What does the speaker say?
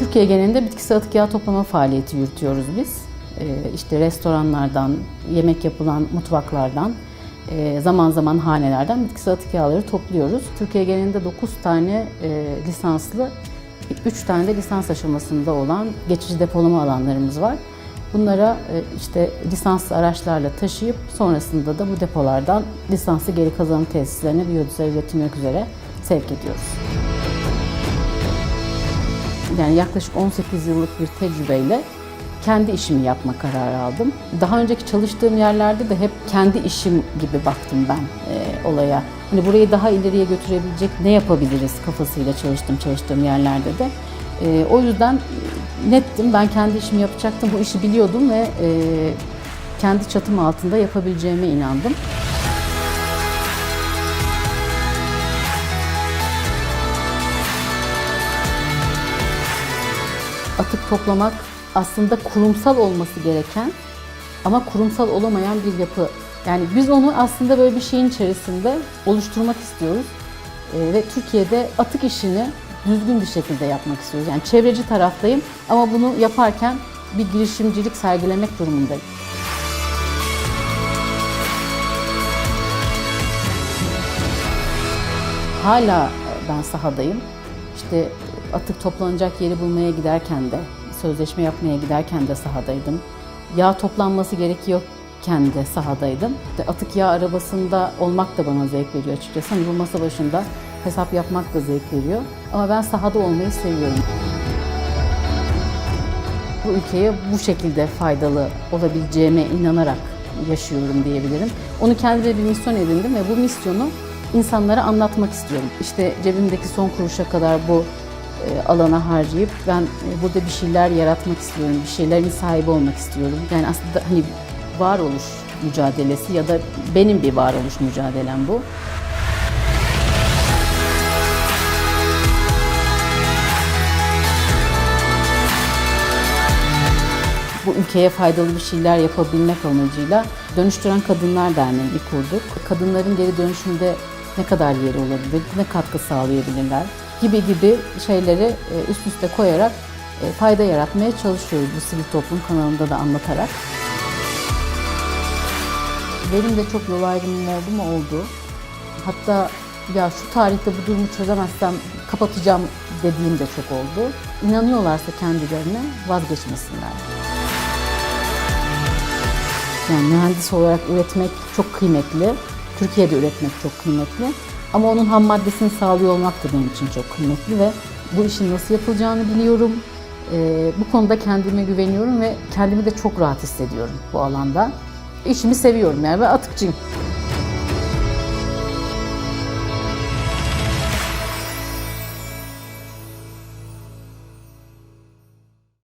Türkiye genelinde bitkisel atık yağ toplama faaliyeti yürütüyoruz biz. Ee, işte restoranlardan, yemek yapılan mutfaklardan, e, zaman zaman hanelerden bitkisel atık yağları topluyoruz. Türkiye genelinde 9 tane e, lisanslı, 3 tane de lisans aşamasında olan geçici depolama alanlarımız var. Bunlara e, işte lisanslı araçlarla taşıyıp sonrasında da bu depolardan lisanslı geri kazanım tesislerine biyodizel üretilmek üzere sevk ediyoruz. Yani yaklaşık 18 yıllık bir tecrübeyle kendi işimi yapma kararı aldım. Daha önceki çalıştığım yerlerde de hep kendi işim gibi baktım ben e, olaya. Hani burayı daha ileriye götürebilecek ne yapabiliriz kafasıyla çalıştım çalıştığım yerlerde de. E, o yüzden nettim. Ben kendi işimi yapacaktım. Bu işi biliyordum ve e, kendi çatım altında yapabileceğime inandım. Atık toplamak aslında kurumsal olması gereken ama kurumsal olamayan bir yapı. Yani biz onu aslında böyle bir şeyin içerisinde oluşturmak istiyoruz. Ee, ve Türkiye'de atık işini düzgün bir şekilde yapmak istiyoruz. Yani çevreci taraftayım ama bunu yaparken bir girişimcilik sergilemek durumundayım. Hala ben sahadayım. İşte atık toplanacak yeri bulmaya giderken de, sözleşme yapmaya giderken de sahadaydım. Yağ toplanması gerekiyorken de sahadaydım. İşte atık yağ arabasında olmak da bana zevk veriyor açıkçası. Hani bu masa başında hesap yapmak da zevk veriyor. Ama ben sahada olmayı seviyorum. Bu ülkeye bu şekilde faydalı olabileceğime inanarak yaşıyorum diyebilirim. Onu kendime bir misyon edindim ve bu misyonu insanlara anlatmak istiyorum. İşte cebimdeki son kuruşa kadar bu e, alana harcayıp ben e, burada bir şeyler yaratmak istiyorum, bir şeylerin sahibi olmak istiyorum. Yani aslında hani varoluş mücadelesi ya da benim bir varoluş mücadelem bu. bu ülkeye faydalı bir şeyler yapabilmek amacıyla Dönüştüren Kadınlar Derneği'ni kurduk. Kadınların geri dönüşümde ne kadar yeri olabilir, ne katkı sağlayabilirler gibi gibi şeyleri e, üst üste koyarak e, fayda yaratmaya çalışıyoruz bu sivil toplum kanalında da anlatarak. Benim de çok yol mu oldu. Hatta ya şu tarihte bu durumu çözemezsem kapatacağım dediğim de çok oldu. İnanıyorlarsa kendilerine vazgeçmesinler. Yani mühendis olarak üretmek çok kıymetli. Türkiye'de üretmek çok kıymetli. Ama onun ham maddesini sağlıyor olmak da benim için çok kıymetli ve bu işin nasıl yapılacağını biliyorum. Ee, bu konuda kendime güveniyorum ve kendimi de çok rahat hissediyorum bu alanda. İşimi seviyorum yani ve atıkçıyım.